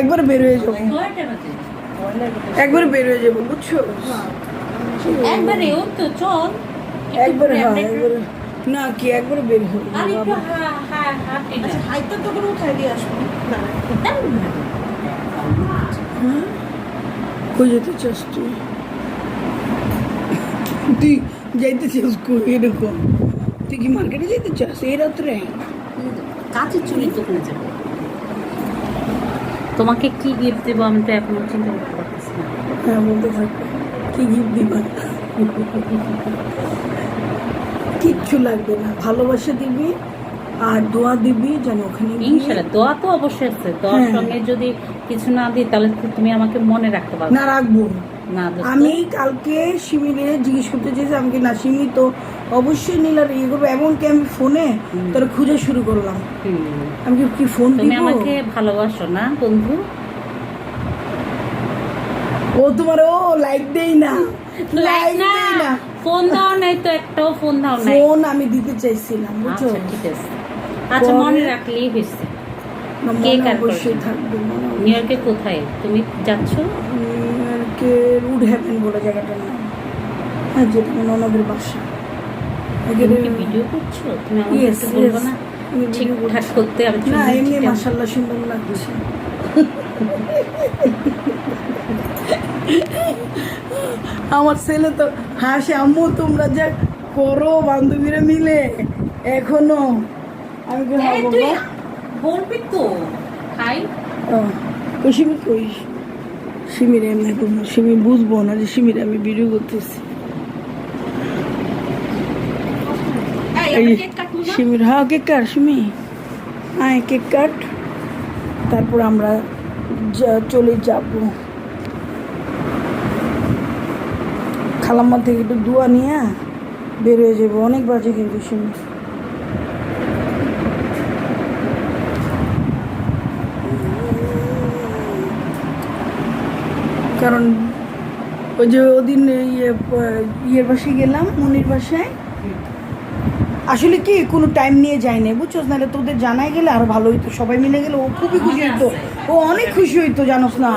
একবারে বের হয়ে যাব। একবারে বের হয়ে যাব বুঝছ? একবারে ও তো চল। একবারে হ্যাঁ একবারে। না কি একবারে বের হয়ে আর যাব একটু হা হা হাঁটি না তো করে উঠাই দিয়ে আসব। না। কই যেতে চাস তুই? তুই যাইতে চাস কই এরকম? তুই কি মার্কেটে যেতে চাস? এই রাত্রে? কাছে চুরি তো করে যাব তোমাকে কি গিফট দেবো আমি তো এখনও চিন্তা করতে পারতেছি না। হ্যাঁ বলতে থাকবে কি গিফট দিবা? কিচ্ছু লাগবে না। ভালোবাসা দিবি আর দোয়া দিবি যেন ওখানে ইনশাল্লাহ দোয়া তো অবশ্যই আছে। দোয়ার হ্যাঁ। সঙ্গে যদি কিছু না দিই তাহলে তুমি আমাকে মনে রাখতে পারবে না। রাখব। আমি কালকে সিমিরে জিজ্ঞেস করতে চেয়েছি আমি কি না সিমি তো অবশ্যই নীলার ইয়ে করব এমনকি আমি ফোনে তোর খুঁজে শুরু করলাম। আমি কি ফোন তুমি আমাকে ভালোবাসো না বন্ধু। ও তোমার ও লাইক দেই না। লাইক না দেই না। ফোন দাও নাই তো একটাও ফোন দাও নাই। ফোন আমি দিতে চাইছিলাম বুঝছ? আচ্ছা ঠিক আছে। আচ্ছা মনে রাখলেই হয়েছে। কে কার থাকবে নিউ ইয়র্কে কোথায়? তুমি যাচ্ছ? নিউইয়র্কে উড হ্যাপেন বলে জায়গাটার নাম। হ্যাঁ যেটা আমার ননদের বাসা। ভিডিও করছ? তুমি আমাকে Yes, একটু বলব না? ঠিকঠাক করতে না এমনি সুন্দর লাগছে। আমার ছেলে তো হাসে আম্মু তোমরা যা করো বান্ধবীরা মিলে এখনও। আমি তুই বলবি তো। খাই কই? সিমিরে এমনি করব সিমি বুঝব না যে সিমিরে আমি ভিডিও করতেছি। সিমির হ্যাঁ কেক কাট সিমি। হ্যাঁ কেক কাট। তারপর আমরা চলে যাব। খালাম্মা থেকে একটু দোয়া নিয়ে বের হয়ে যাব। অনেক বাজে কিন্তু সিমি। কারণ ওই যে ওদিন ইয়ে ইয়ের বাসায় গেলাম মনির বাসায়। আসলে কি কোনো টাইম নিয়ে যায়নি বুঝছ নাহলে তোদের জানাই গেলে আরও ভালো হইতো সবাই মিলে গেলে ও খুবই খুশি হইতো। ও অনেক খুশি হইতো জানোস না?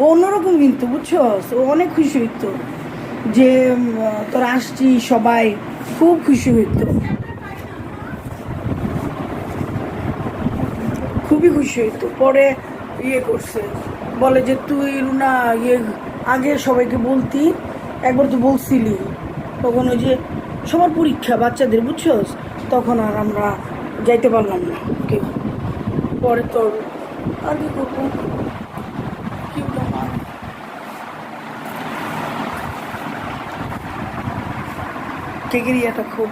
ও অন্যরকম কিন্তু বুঝছ ও অনেক খুশি হইতো। যে তোরা আসছি সবাই খুব খুশি হইতো। খুবই খুশি হইতো পরে ইয়ে করছে। বলে যে, তুই রুনা ইয়ে আগে সবাইকে বলতি, একবার তো বলছিলি। তখন ওই যে সবার পরীক্ষা, বাচ্চাদের, বুঝছস? তখন আর আমরা যাইতে পারলাম না, কেউ। পরে তোর আর কি করব? কি খুব।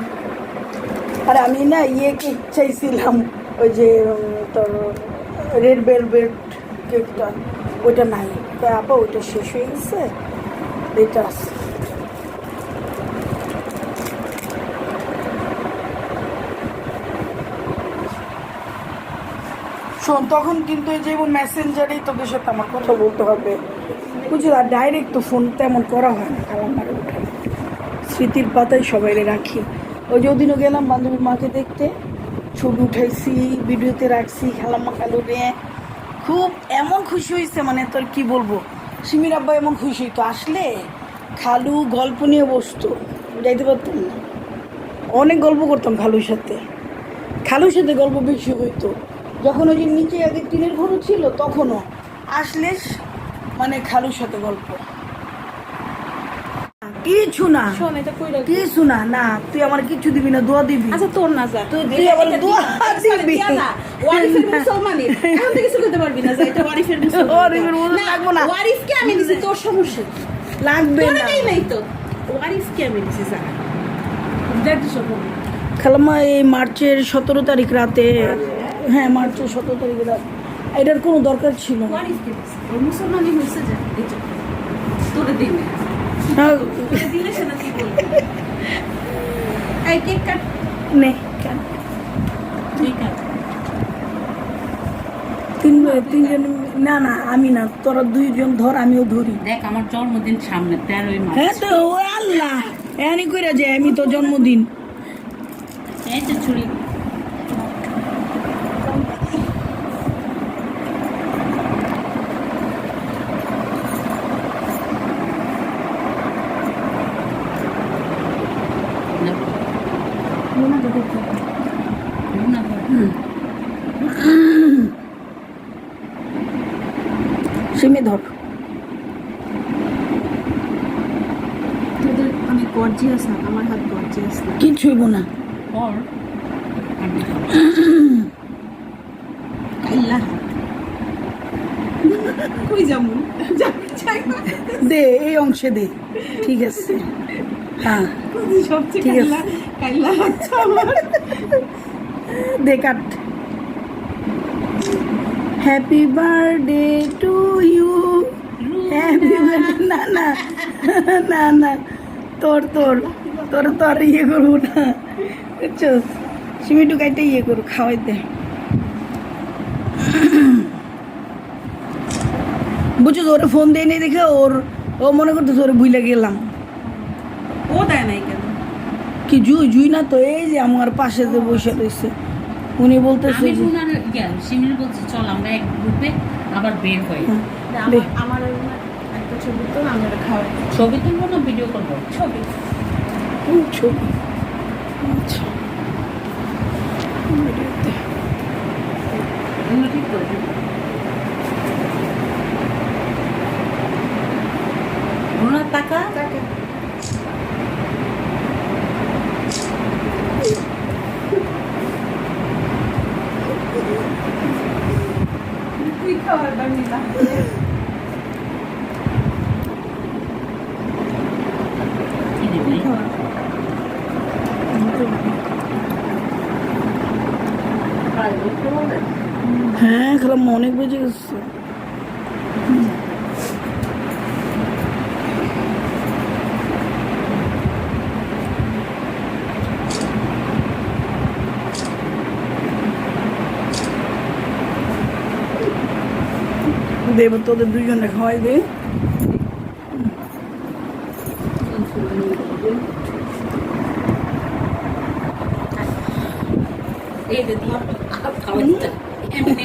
আর আমি না ইয়ে কেক চাইছিলাম, ওই যে তোর, রেড ভেলভেট কেকটা। ওইটা নাই। আপা, ওইটা শেষ হয়ে গেছে? এটা আছে। শোন, তখন কিন্তু এই যেমন মেসেঞ্জারেই তোদের সাথে আমার কথা বলতে হবে। বুঝলি, আর ডাইরেক্ট তো ফোন তেমন করা হয় না খালাম মারে স্মৃতির পাতায় সবাই রাখি। ওই যে ওদিনও গেলাম বান্ধবীর মাকে দেখতে। ছবি উঠাইছি, ভিডিওতে রাখছি, খালাম্মা খালু রে খুব এমন খুশি হয়েছে মানে তোর কি বলব? সিমির আব্বা এমন খুশি হইতো। আসলে খালু গল্প নিয়ে বসতো যাইতে পারতাম না। অনেক গল্প করতাম খালুর সাথে। খালুর সাথে গল্প বেশি হইতো। যখন ওই যে নিচে আগে টিনের ঘরও ছিল, তখনও। আসলে মানে খালুর সাথে গল্প। কিছু না। শোন এটা কইরা কিছু না না তুই আমার কিছু দিবি না দোয়া দিবি। আচ্ছা তোর না যা। তুই- তুই আবার দোয়া দিবি। ওয়ারিফের মুসলমানি এখন থেকে কিছু করতে পারবি না যা এটা ওয়ারিফের মুসলমান। ওয়ারিফের মুসলমান লাগবো না। ওয়ারিফকে আমি দিছি তোর সমস্যা লাগবে তোর না। নেই নাই তো। ওয়ারিফকে আমি দিছি যা। দেখ সব খালাম্মা এই মার্চের সতেরো তারিখ রাতে হ্যাঁ মার্চের সতেরো তারিখ রাত। এটার কোনো দরকার ছিল মুসলমানি হয়েছে যে। তোরে দিন তিনজন না না আমি না তোরা দুইজন ধর আমিও ধরি দেখ আমার জন্মদিন সামনে তেরোই মার্চ। হ্যাঁ তো ও আল্লাহ। এনি কইরা যায় আমি তো জন্মদিন। এই তো ছুরি সিমে ধর তোদের অনেক গর্জিয়াস না আমার হাত গর্জিয়াস না। হইব না। আল্লাহ। কই দে এই অংশে দে। ঠিক আছে। হ্যাঁ। ঠিক আছে। আমার। দে কাট। Happy birthday to you happy birthday না না। না না। তোর তোর তোর তো আর ইয়ে করব না। বুঝছ? সিমিটু কাইটে ইয়ে করু খাওয়াই দে। বুঝছ ওরে ফোন দেয় নেই দেখে ওর ও মনে করতেছে ওরে বুইলা গেলাম। ও দেয় নাই কেন? কি জুই জুই না তো এই যে আমার পাশে যে বসে রয়েছে। উনি বলতেছে ইয়া শিমির চল আমরা এক গ্রুপে আবার বের হই। আমার আমার ছবি তো আমি ওটা খাওয়াই। ছবি তুলবো না ভিডিও করব? ছবি। হুম, ছবি। আচ্ছা। এগুলো ঠিক করে দেবো রুনার টাকা তাকে তুই খাওয়ার বার নিলা কি দিবি হ্যাঁ খেলাম অনেক বেজে গেছে দেব তোদের দুজনে খাওয়াই দে এমনি।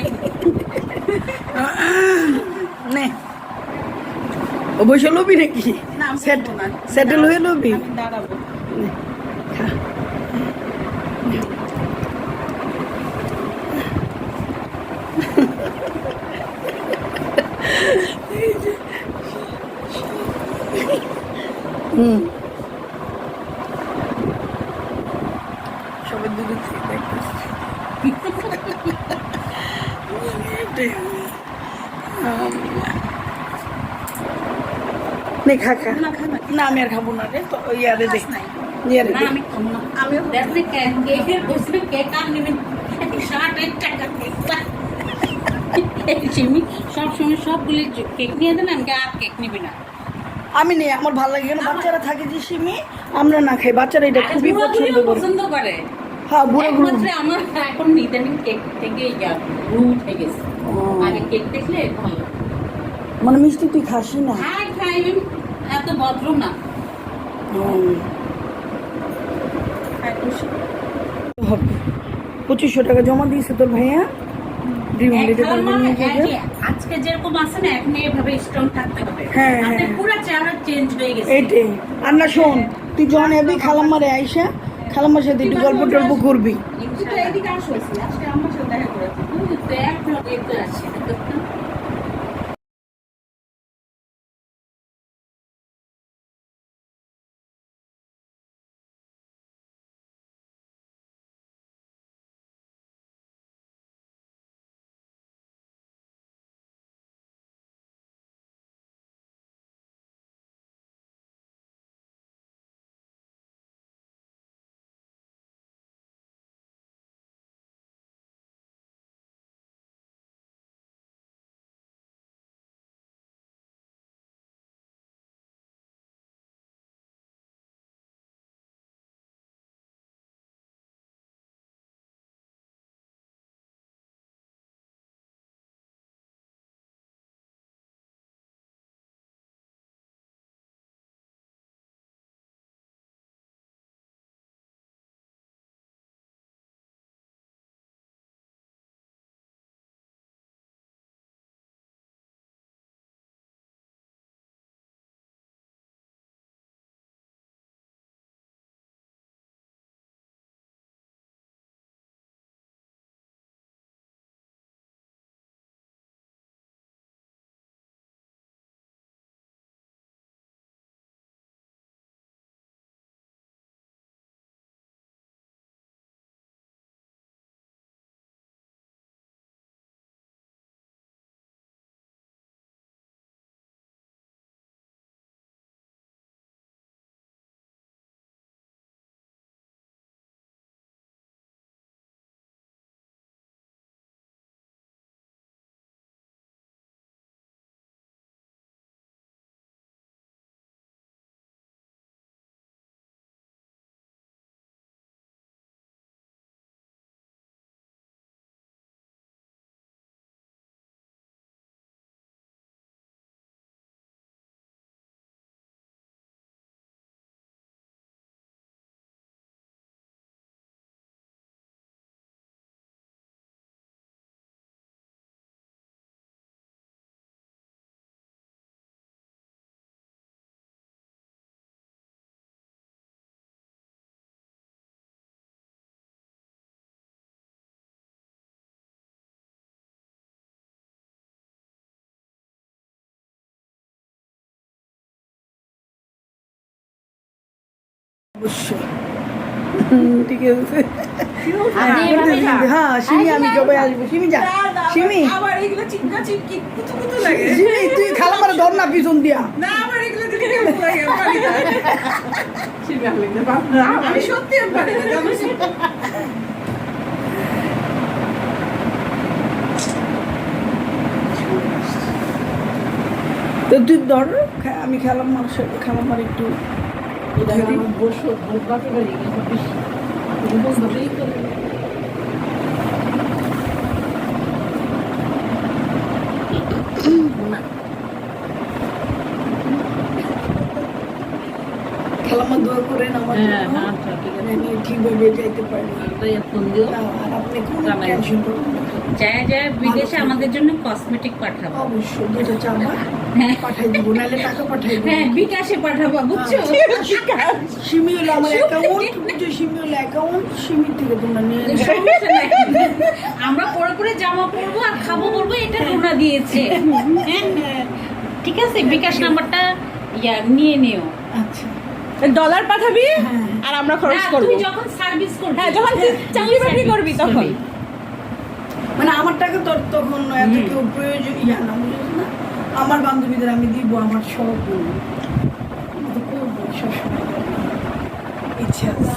নে। অবশ্য লবি নাকি? সেটেল হয়ে লবি? দাঁড়াবো। হুম সবাই দূরে থেকে দেখতেছে এটাই হবে। আল্লাহ। নে খা খা। না খানা না আমি আর খাব না রে তো ইয়ারে দে। ইয়ারে আমি খাব না। আমিও দেখলে কেকের বসলে কেক আর নেবেন ষাট এক টাকা চিমি সবসময় সবগুলি কেক নিয়ে দেন আমাকে আর কেক নিবি না। আমি নেই আমার ভালো লাগে বাচ্চারা থাকে যে সিমি আমরা না খাই। বাচ্চারা এটা খুবই পছন্দ করে। হ্যাঁ একমাত্র আমার এখন ইদানিং কেক থেকে উঠে গেছে। আগে কেক দেখলে ভালো মানে মিষ্টি তুই খাসি না? খাই খাই এত ভদ্র না। পঁচিশশো টাকা জমা দিয়েছে তোর ভাইয়া? যে আজকে যেরকম আছে না এখন এভাবে স্ট্রং থাকতে হবে। হ্যাঁ, হ্যাঁ। পুরো চেহারা চেঞ্জ হয়ে গেছে। এইটাই আর না শোন তুই যখন এবি খালাম্মারে আইসা খালাম্মার সাথে একটু গল্প টল্প করবি। আজকে অবশ্যই। ঠিক আছে। হ্যাঁ সিমি আমি আসব। সিমি যা। সিমি সিমি তুই খালা মারা ধর না পিছন দিয়া। না আমার এগুলো দেখে কেমন লাগে আমি খেলাম না। শিল্পী আমি দেখতে পারব না। আমি সত্যি আমি পারি না জানো তো তুই ধর খা- আমি খেলাম মার সাথে খেলাম মার একটু খেলাম দোয়া করেন আমার হ্যাঁ, জন্য। হ্যাঁ, আচ্ছা, ঠিক আছে। আমি ঠিকভাবে পারি। ফোন দিও। না, আর আপনি কোনো টেনশন করবেন না। যায় যায় বিদেশে আমাদের জন্য কসমেটিক পাঠাবো। অবশ্যই যেটা চাবা পাঠাই দিব নাহলে টাকা পাঠাই দিব। হ্যাঁ বিকাশে পাঠাবো বুঝছ? সিমি হলো আমার অ্যাকাউন্ট বুঝছ সিমি হলো অ্যাকাউন্ট সিমি থেকে তোমরা নিয়ে। আমরা পরে পরে জামা পরবো আর খাব বলব এটা দিয়েছে। হ্যাঁ, হ্যাঁ। ঠিক আছে বিকাশ নাম্বারটা ইয়া নিয়ে নিও। আচ্ছা। ডলার পাঠাবি হ্যাঁ। আর আমরা খরচ না, করব। যখন সার্ভিস করবি হ্যাঁ যখন চাকরি বাকরি করবি তখন। মানে আমার টাকা তো তখন এত কেউ প্রয়োজন ইয়া না বুঝলি না? আমার বান্ধবীদের আমি দিব আমার সব ইচ্ছা আছে।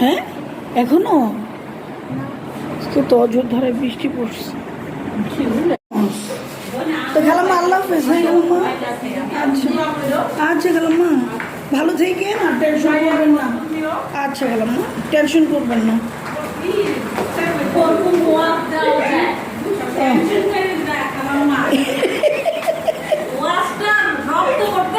হ্যাঁ? এখনও? আজকে তো অযোধ্যায় বৃষ্টি পড়ছে। তো গেলাম আল্লাহ হাফেজ হয়ে গেলাম মা। আচ্ছা। আচ্ছা গেলাম মা। ভালো থেকে না টেনশন করবেন না। আচ্ছা গেলাম মা টেনশন করবেন না। রক্ত করতে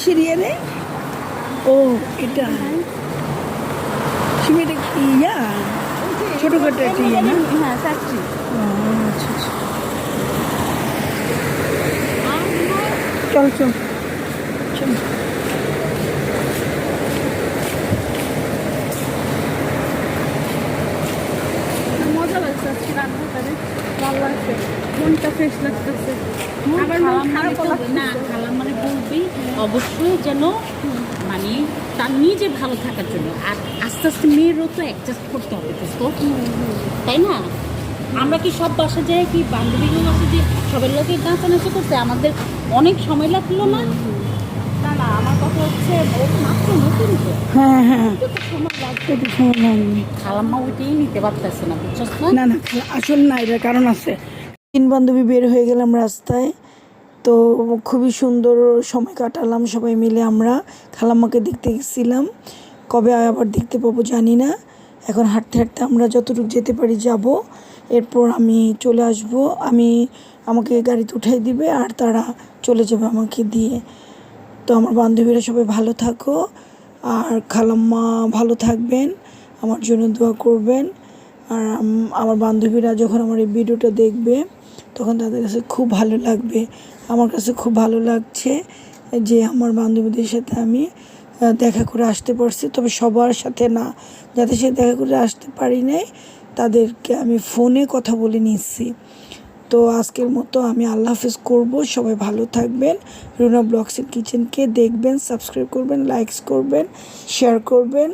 সিরিয়ালে ও এটা। সিমিটা কি ইয়া? ছোটখাটো একটা ইয়া না? হ্যাঁ চাকরি আচ্ছা আচ্ছা। চল চল। চল মজা লাগছে আজকে রান্না করে ভালো লাগছে মনটা ফ্রেশ লাগতেছে। আবার মন খারাপ না খালাম্মারে বলবি অবশ্যই যেন মানে তার নিজে ভালো থাকার জন্য। আর আস্তে আস্তে মেয়েরও তো অ্যাডজাস্ট করতে হবে তো তাই না? আমরা কি সব বাসা যাই কি বান্ধবীগুলো আছে যে সবার লোকে নাচানাচি করতে? আমাদের অনেক সময় লাগল না। না না আমার কথা হচ্ছে মাত্র নতুন তো। হ্যাঁ হ্যাঁ। খালাম্মা ওইটাই নিতে পারতেছে না বুঝছস না? না না আসল না এটার কারণ আছে। তিন বান্ধবী বের হয়ে গেলাম রাস্তায়। তো খুবই সুন্দর সময় কাটালাম সবাই মিলে আমরা। খালাম্মাকে দেখতে গেছিলাম। কবে আবার দেখতে পাবো জানি না। এখন হাঁটতে হাঁটতে আমরা যতটুকু যেতে পারি যাব। এরপর আমি চলে আসব। আমি, আমাকে গাড়িতে উঠাই দিবে আর তারা চলে যাবে আমাকে দিয়ে। তো আমার বান্ধবীরা সবাই ভালো থাকো। আর খালাম্মা ভালো থাকবেন। আমার জন্য দোয়া করবেন। আর আমার বান্ধবীরা যখন আমার এই ভিডিওটা দেখবে তখন তাদের কাছে খুব ভালো লাগবে। আমার কাছে খুব ভালো লাগছে যে আমার বান্ধবীদের সাথে আমি দেখা করে আসতে পারছি। তবে সবার সাথে না, যাদের সাথে দেখা করে আসতে পারি নাই, তাদেরকে আমি ফোনে কথা বলে নিচ্ছি। তো আজকের মতো আমি আল্লাহ হাফিজ করব। সবাই ভালো থাকবেন। রুনা ব্লগস এন্ড কিচেনকে দেখবেন, সাবস্ক্রাইব করবেন লাইকস করবেন শেয়ার করবেন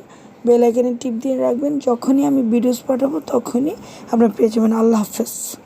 বেল আইকনে টিপ দিয়ে রাখবেন। যখনই আমি ভিডিওস পাঠাবো, তখনই আপনারা পেয়ে যাবেন আল্লাহ হাফেজ।